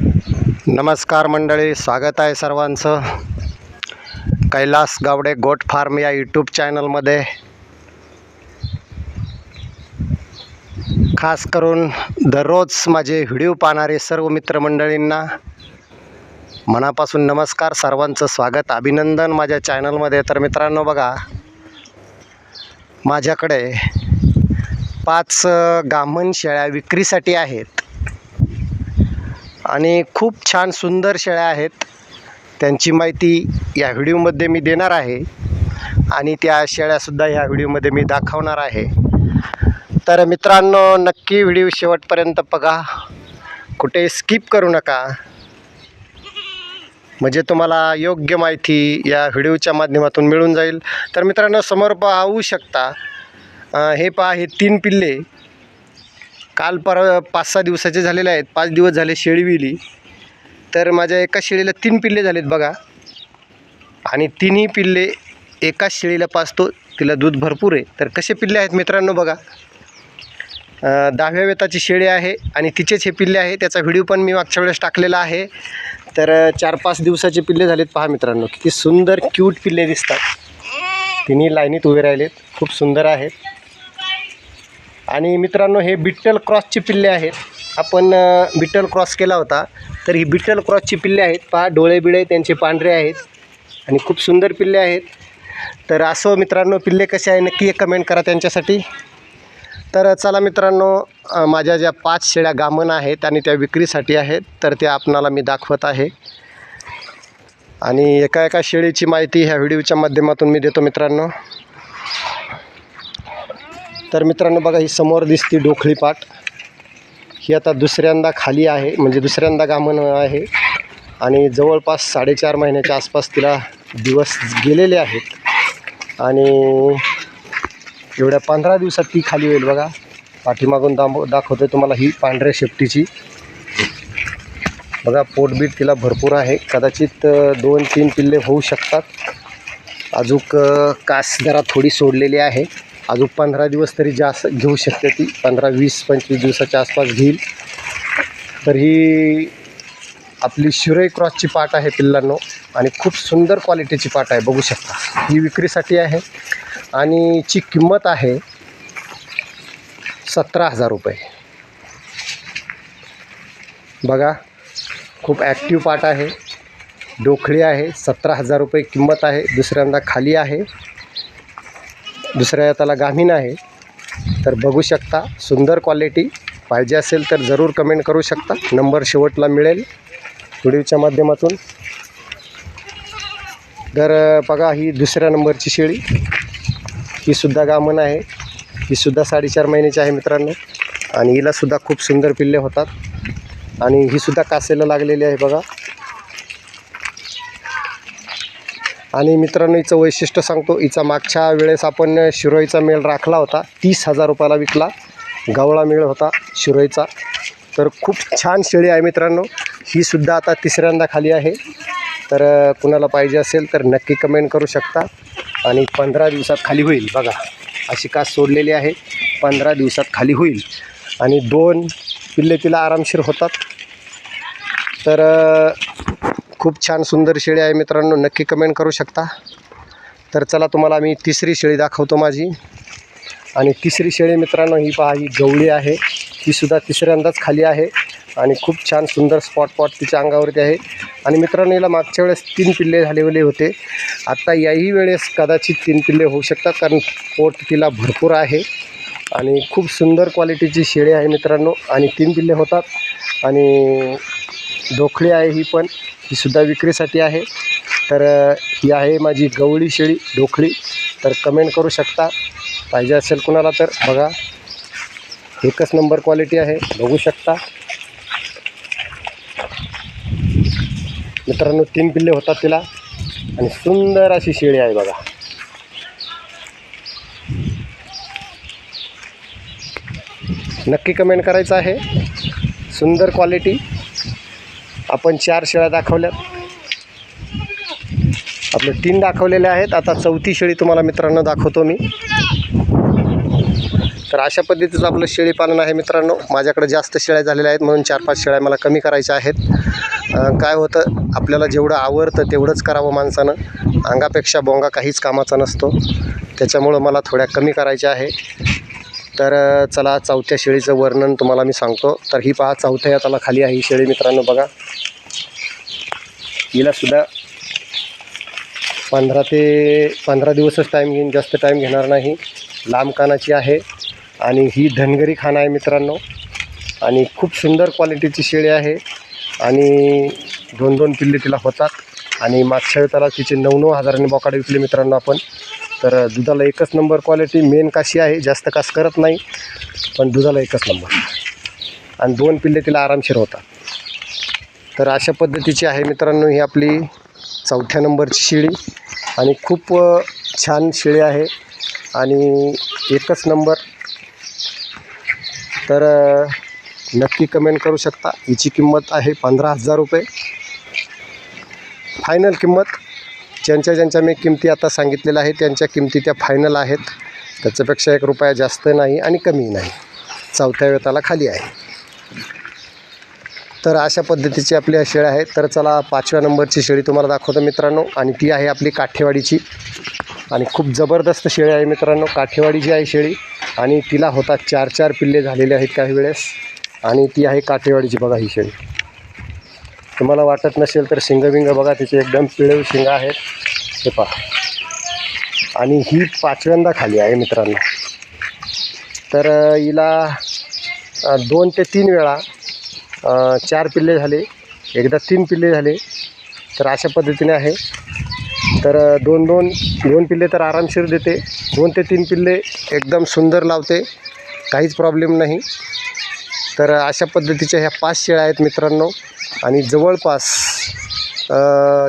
नमस्कार मंडळी स्वागत आहे सर्वांचं. कैलास गावडे गोट फार्म या यूट्यूब चॅनलमध्ये. खास करून दररोज माझे व्हिडिओ पाहणारे सर्व मित्रमंडळींना मनापासून नमस्कार सर्वांचं स्वागत अभिनंदन माझ्या चॅनलमध्ये. तर मित्रांनो बघा माझ्याकडे पाच गामन शेळ्या विक्रीसाठी आहेत. आणि खूप छान सुंदर शेळ्या आहेत. त्यांची माहिती या व्हिडिओमध्ये मी देणार आहे. आणि त्या शेळ्यासुद्धा ह्या व्हिडिओमध्ये मी दाखवणार आहे. तर मित्रांनो नक्की व्हिडिओ शेवटपर्यंत बघा. कुठे स्किप करू नका. म्हणजे तुम्हाला योग्य माहिती या व्हिडिओच्या माध्यमातून मिळून जाईल. तर मित्रांनो समोर पाहू शकता. हे पहा हे तीन पिल्ले. काल पर पाच सहा दिवसाचे झालेले आहेत. पाच दिवस झाले शेळी विली तर माझ्या एका शेळीला तीन पिल्ले झालेत बघा. आणि तिन्ही पिल्ले एकाच शेळीला पाचतो तिला दूध भरपूर आहे. तर कसे पिल्ले आहेत मित्रांनो बघा. दहाव्या वेताची शेळी आहे आणि तिचेच हे पिल्ले आहे. त्याचा व्हिडिओ पण मी मागच्या वेळेस टाकलेला आहे. तर चार पाच दिवसाचे पिल्ले झालेत पहा मित्रांनो. किती सुंदर क्यूट पिल्ले दिसतात. तिन्ही लाईनीत उभे राहिलेत. खूप सुंदर आहेत. आणि मित्रांनो हे बिट्टल क्रॉसची पिल्ले आहेत. आपण बिटल बिट्टल क्रॉस केला होता तर ही बिट्टल क्रॉसची पिल्ले आहेत. पहा डोळे बिळे त्यांचे पांढरे आहेत आणि खूप सुंदर पिल्ले आहेत. तर असो मित्रांनो पिल्ले कसे आहे नक्की एक कमेंट करा त्यांच्यासाठी. तर चला मित्रांनो माझ्या ज्या पाच शेळ्या गामन आहेत आणि त्या विक्रीसाठी आहेत तर त्या आपणाला मी दाखवत आहे. आणि एका एका शेळीची माहिती ह्या व्हिडिओच्या माध्यमातून मी देतो मित्रांनो. तर मित्रांनो बघा ही समोर दिसती डोखळी पाट. ही आता दुसऱ्यांदा खाली आहे म्हणजे दुसऱ्यांदा गामन आहे. आणि जवळपास साडेचार महिन्याच्या आसपास तिला दिवस गेलेले आहेत. आणि एवढ्या पंधरा दिवसात ती खाली होईल बघा. पाठीमागून दाम दाखवतो तुम्हाला ही पांढऱ्या शेपटीची. बघा पोटबीट तिला भरपूर आहे. कदाचित दोन तीन पिल्ले होऊ शकतात. अजूक कास जरा थोडी सोडलेली आहे. अजून पंधरा दिवस तरी जास्त घेऊ शकते ती. पंधरा वीस पंचवीस दिवसाच्या आसपास घेईल. तर ही आपली शिरोई क्रॉसची पाट आहे पिल्लांनो. आणि खूप सुंदर क्वालिटीची पाट आहे बघू शकता. ही विक्रीसाठी आहे. आणि ची किंमत आहे सतरा हजार रुपये. बघा खूप ॲक्टिव्ह पाट आहे. डोखळी आहे सतरा हजार रुपये किंमत आहे. दुसऱ्यांदा खाली आहे. दुसऱ्या त्याला गामीन आहे. तर बघू शकता सुंदर क्वालिटी पाहिजे असेल तर जरूर कमेंट करू शकता. नंबर शेवटला मिळेल. व्हिडिओच्या माध्यमातून. तर बघा ही दुसऱ्या नंबरची शेळी. ही सुद्धा गामन आहे. ही सुद्धा साडेचार महिन्याची आहे मित्रांनो. आणि हिलासुद्धा खूप सुंदर पिल्ले होतात. आणि ही सुद्धा कासेला लागलेली आहे बघा. आणि मित्रांनो हिचं वैशिष्ट्य सांगतो. हिचा मागच्या वेळेस आपण शिरोईचा मेळ राखला होता. तीस हजार रुपयाला विकला. गवळा मेळ होता शिरोईचा. तर खूप छान शेळी आहे मित्रांनो. ही सुद्धा आता तिसऱ्यांदा खाली आहे. तर कुणाला पाहिजे असेल तर नक्की कमेंट करू शकता. आणि पंधरा दिवसात खाली होईल. बघा अशी कास सोडलेली आहे. पंधरा दिवसात खाली होईल. आणि दोन पिल्ले तिला आरामशीर होतात. तर खूप छान सुंदर शेळी आहे मित्रांनो नक्की कमेंट करू शकता. तर चला तुम्हाला मी तिसरी शेळी दाखवतो माझी. आणि तिसरी शेळी मित्रांनो ही पहा ही गवळी आहे. ती सुद्धा तिसऱ्यांदाच खाली आहे. आणि खूप छान सुंदर स्पॉट पॉट तिच्या अंगावरती आहे. आणि मित्रांनो हिला मागच्या वेळेस तीन पिल्ले झालेले होते. आत्ता याही वेळेस कदाचित तीन पिल्ले होऊ शकतात कारण पोट तिला भरपूर आहे. आणि खूप सुंदर क्वालिटीची शेळी आहे मित्रांनो. आणि तीन पिल्ले होतात. आणि डोखळी आहे ही पण. ही सुद्धा विक्रीसाठी आहे. तर ही आहे माझी गवळी शेळी ढोकळी. तर कमेंट करू शकता. पाहिजे असेल कुणाला तर बघा. एकच नंबर क्वालिटी आहे. बघू शकता. मित्रांनो तीन पिल्ले होतात तिला. आणि सुंदर अशी शेळी आहे बघा. नक्की कमेंट करायचं आहे. सुंदर क्वालिटी आपण चार शेळ्या दाखवल्यात. आपले तीन दाखवलेले आहेत. आता चौथी शेळी तुम्हाला मित्रांनो दाखवतो मी. तर अशा पद्धतीचं आपलं शेळीपालन आहे मित्रांनो. माझ्याकडे जास्त शेळ्या झालेल्या आहेत म्हणून चार पाच शेळ्या मला कमी करायच्या आहेत. काय होतं आपल्याला जेवढं आवडतं तेवढंच करावं माणसानं. अंगापेक्षा बोंगा काहीच कामाचा नसतो. त्याच्यामुळं मला थोड्या कमी करायच्या आहे. तर चला चौथ्या शेळीचं वर्णन तुम्हाला मी सांगतो. तर ही पहा चौथ्या या त्याला खाली आहे ही शेळी मित्रांनो बघा. हिलासुद्धा पंधरा ते पंधरा दिवसच टाईम घेईन जास्त टाईम घेणार नाही. लांब कानाची आहे आणि ही धनगरी खाना आहे मित्रांनो. आणि खूप सुंदर क्वालिटीची शेळी आहे आणि दोन दोन पिल्ले तिला होतात. आणि मागच्या वेळेला त्याला तिचे नऊ नऊ हजारांनी बोकाडे विकले मित्रांनो आपण. तर दुधाला एकच नंबर क्वालिटी मेन काशी आहे जास्त कास करत नाही पण दुधाला एकच नंबर. आणि दोन पिल्ले तिला आरामशीर होतात. तर अशा पद्धतीची आहे मित्रांनो ही आपली चौथ्या नंबरची शेळी. आणि खूप छान शेळी आहे. आणि एकच नंबर. तर नक्की कमेंट करू शकता. हिची किंमत आहे पंधरा हजार रुपये. फायनल किंमत ज्यांच्या ज्यांच्या मी किमती आता सांगितलेल्या आहे त्यांच्या किमती त्या फायनल आहेत. त्याच्यापेक्षा एक रुपया जास्त नाही आणि कमी नाही. चौथ्या वेताला खाली आहे. तर अशा पद्धतीची आपली शेळ्या आहेत तर चला पाचव्या नंबरची शेळी तुम्हाला दाखवतो मित्रांनो. आणि ती आहे आपली काठेवाडीची. आणि खूप जबरदस्त शेळी आहे मित्रांनो. काठेवाडीची आहे शेळी आणि तिला होतात चार चार पिल्ले झालेले आहेत काही वेळेस. आणि ती आहे काठेवाडीची बघा ही शेळी तुम्हाला वाटत नसेल तर शिंगबिंग बघा तिचे एकदम पिळव शिंग आहेत. हे पहा. आणि ही पाचव्यांदा खाली आहे मित्रांनो. तर हिला दोन ते तीन वेळा चार पिल्ले झाले. एकदा तीन पिल्ले झाले. तर अशा पद्धतीने आहे. तर दोन दोन दोन पिल्ले तर आरामशीर देते. दोन ते तीन पिल्ले एकदम सुंदर लावते. काहीच प्रॉब्लेम नाही. तर अशा पद्धतीच्या ह्या पाच शेळ्या आहेत मित्रांनो. आणि जवळपास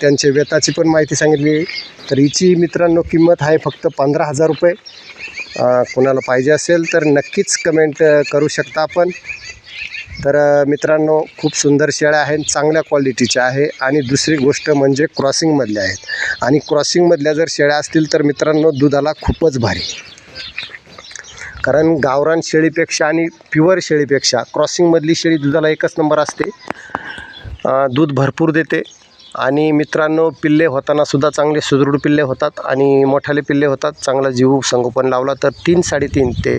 त्यांचे वेताची पण माहिती सांगितली. तर हिची मित्रांनो किंमत आहे फक्त पंधरा हजार रुपये. कोणाला पाहिजे असेल तर नक्कीच कमेंट करू शकता आपण. तर मित्रांनो खूप सुंदर शेळ्या आहेत चांगल्या क्वालिटीच्या आहे. आणि दुसरी गोष्ट म्हणजे क्रॉसिंगमधल्या आहेत. आणि क्रॉसिंगमधल्या जर शेळ्या असतील तर मित्रांनो दुधाला खूपच भारी. कारण गावरान शेळीपेक्षा आणि प्युअर शेळीपेक्षा क्रॉसिंगमधली शेळी दुधाला एकच नंबर असते. दूध भरपूर देते. आणि मित्रांनो पिल्ले होतानासुद्धा चांगले सुदृढ पिल्ले होतात आणि मोठाले पिल्ले होतात. चांगला जीव संगोपन लावला तर तीन साडेतीन ते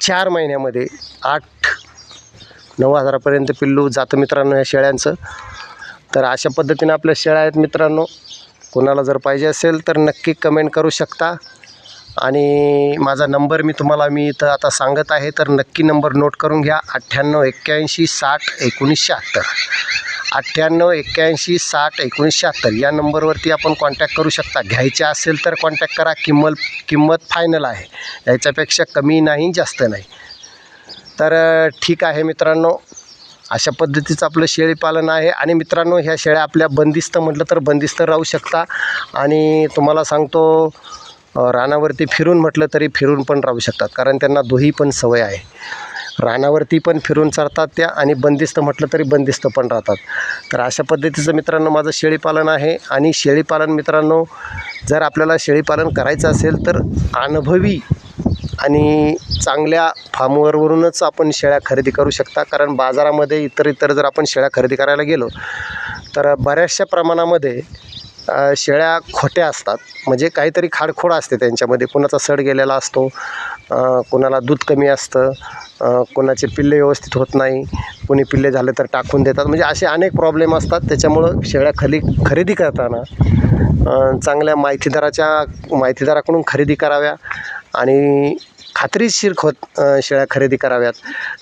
चार महिन्यामध्ये आठ नऊ हजारापर्यंत पिल्लू जातं मित्रांनो या शेळ्यांचं. तर अशा पद्धतीने आपल्या शेळ्या आहेत मित्रांनो. कोणाला जर पाहिजे असेल तर नक्की कमेंट करू शकता. आणि माझा नंबर मी तुम्हाला मी इथं आता सांगत आहे तर नक्की नंबर नोट करून घ्या. अठ्ठ्याण्णव एक्क्याऐंशी साठ एकोणीस शहात्तर. अठ्ठ्याण्णव एक्क्याऐंशी साठ एकोणीस शहात्तर या नंबरवरती आपण कॉन्टॅक्ट करू शकता. घ्यायचे असेल तर कॉन्टॅक्ट करा. किंमत किंमत फायनल आहे. याच्यापेक्षा कमी नाही जास्त नाही. तर ठीक आहे मित्रांनो. अशा पद्धतीचं आपलं शेळीपालन आहे. आणि मित्रांनो ह्या शेळ्या आपल्या बंदिस्त म्हटलं तर बंदिस्त राहू शकता. आणि तुम्हाला सांगतो रानावरती फिरून म्हटलं तरी फिरून पण राहू शकतात. कारण त्यांना दोही पण सवय आहे. रानावरती पण फिरून चरतात त्या आणि बंदिस्त म्हटलं तरी बंदिस्त पण राहतात. तर अशा पद्धतीचं मित्रांनो माझं शेळीपालन आहे आणि शेळीपालन मित्रांनो जर आपल्याला शेळीपालन करायचं असेल तर अनुभवी आणि चांगल्या फार्मवरवरूनच आपण शेळ्या खरेदी करू शकता. कारण बाजारामध्ये इतर इतर जर आपण शेळ्या खरेदी करायला गेलो तर बऱ्याचशा प्रमाणामध्ये शेळ्या खोट्या असतात. म्हणजे काहीतरी खाडखोड असते त्यांच्यामध्ये. कुणाचा सड गेलेला असतो कोणाला दूध कमी असतं कोणाचे पिल्ले व्यवस्थित होत नाही कोणी पिल्ले झाले तर टाकून देतात. म्हणजे असे अनेक प्रॉब्लेम असतात. त्याच्यामुळं शेळ्या खली खरेदी करताना चांगल्या माहितीदाराच्या माहितीदाराकडून खरेदी कराव्या आणि खात्रीशीर खोत शेळ्या खरेदी कराव्यात.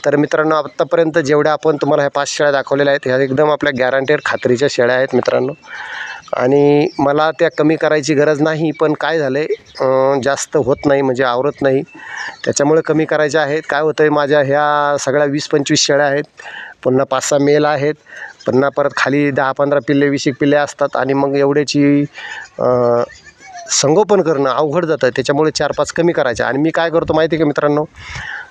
तर मित्रांनो आत्तापर्यंत जेवढ्या आपण तुम्हाला ह्या पाच शेळ्या दाखवलेल्या आहेत ह्या एकदम आपल्या गॅरंटेड खात्रीच्या शेळ्या आहेत मित्रांनो. आणि मला त्या कमी करायची गरज नाही पण काय झालं आहे जास्त होत नाही म्हणजे आवरत नाही. त्याच्यामुळे कमी करायच्या आहेत. काय होतं आहे माझ्या ह्या सगळ्या वीस पंचवीस शेळ्या आहेत. पुन्हा पाच सहा मेल आहेत. पुन्हा परत खाली दहा पंधरा पिल्ले वीस एक पिल्ले असतात. आणि मग एवढ्याची संगोपन करणं अवघड जातं. त्याच्यामुळे चार पाच कमी करायचे. आणि मी काय करतो माहिती आहे का मित्रांनो?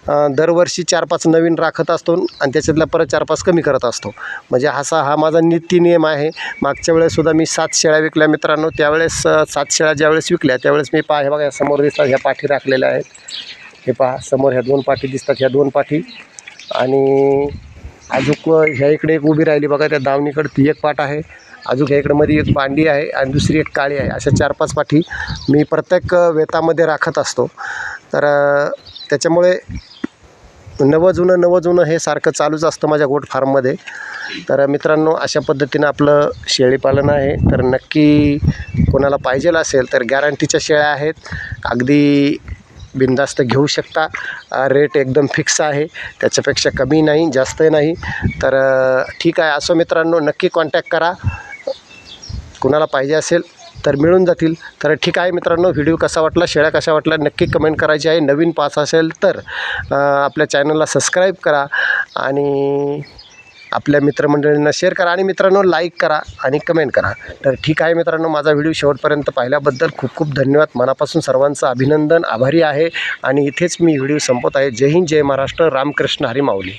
दरवर्षी चार पाच नवीन राखत असतो आणि त्याच्यातल्या परत चार पाच कमी करत असतो. म्हणजे असा हा माझा नित्य नियम आहे. मागच्या वेळेससुद्धा मी सात शेळ्या विकल्या मित्रांनो. त्यावेळेस सात शेळ्या ज्यावेळेस विकल्या त्यावेळेस मी पहा हे बघा समोर दिसतात ह्या पाठी राखलेल्या आहेत. हे पहा समोर ह्या दोन पाठी दिसतात ह्या दोन पाठी. आणि अजूक ह्या इकडे एक उभी राहिली बघा त्या दावणीकडे ती एक पाठ आहे. अजून ह्या इकडे मध्ये एक पांडी आहे आणि दुसरी एक काळी आहे. अशा चार पाच पाठी मी प्रत्येक वेतामध्ये राखत असतो. तर त्याच्यामुळे नवं जुनं नवं जुनं हे सारखं चालूच असतं माझ्या गोट फार्ममध्ये. तर मित्रांनो अशा पद्धतीनं आपलं शेळीपालन आहे. तर नक्की कोणाला पाहिजेल असेल तर गॅरंटीच्या शेळ्या आहेत. अगदी बिनधास्त घेऊ शकता. रेट एकदम फिक्स आहे. त्याच्यापेक्षा कमी नाही जास्त नाही. तर ठीक आहे. असो मित्रांनो नक्की कॉन्टॅक्ट करा. कुणाला पाहिजे असेल तर मिळून जातील. तर ठीक आहे मित्रांनो व्हिडिओ कसा वाटला शेळ्या कशा वाटल्या नक्की कमेंट करायची आहे. नवीन पास असेल तर आपल्या चॅनलला सबस्क्राईब करा आणि आपल्या मित्रमंडळींना शेअर करा. आणि मित्रांनो लाईक करा आणि कमेंट करा. तर ठीक आहे मित्रांनो माझा व्हिडिओ शेवटपर्यंत पाहिल्याबद्दल खूप खूप धन्यवाद. मनापासून सर्वांचं अभिनंदन आभारी आहे. आणि इथेच मी व्हिडिओ संपवत आहे. जय हिंद जय महाराष्ट्र. रामकृष्ण हरी माऊली.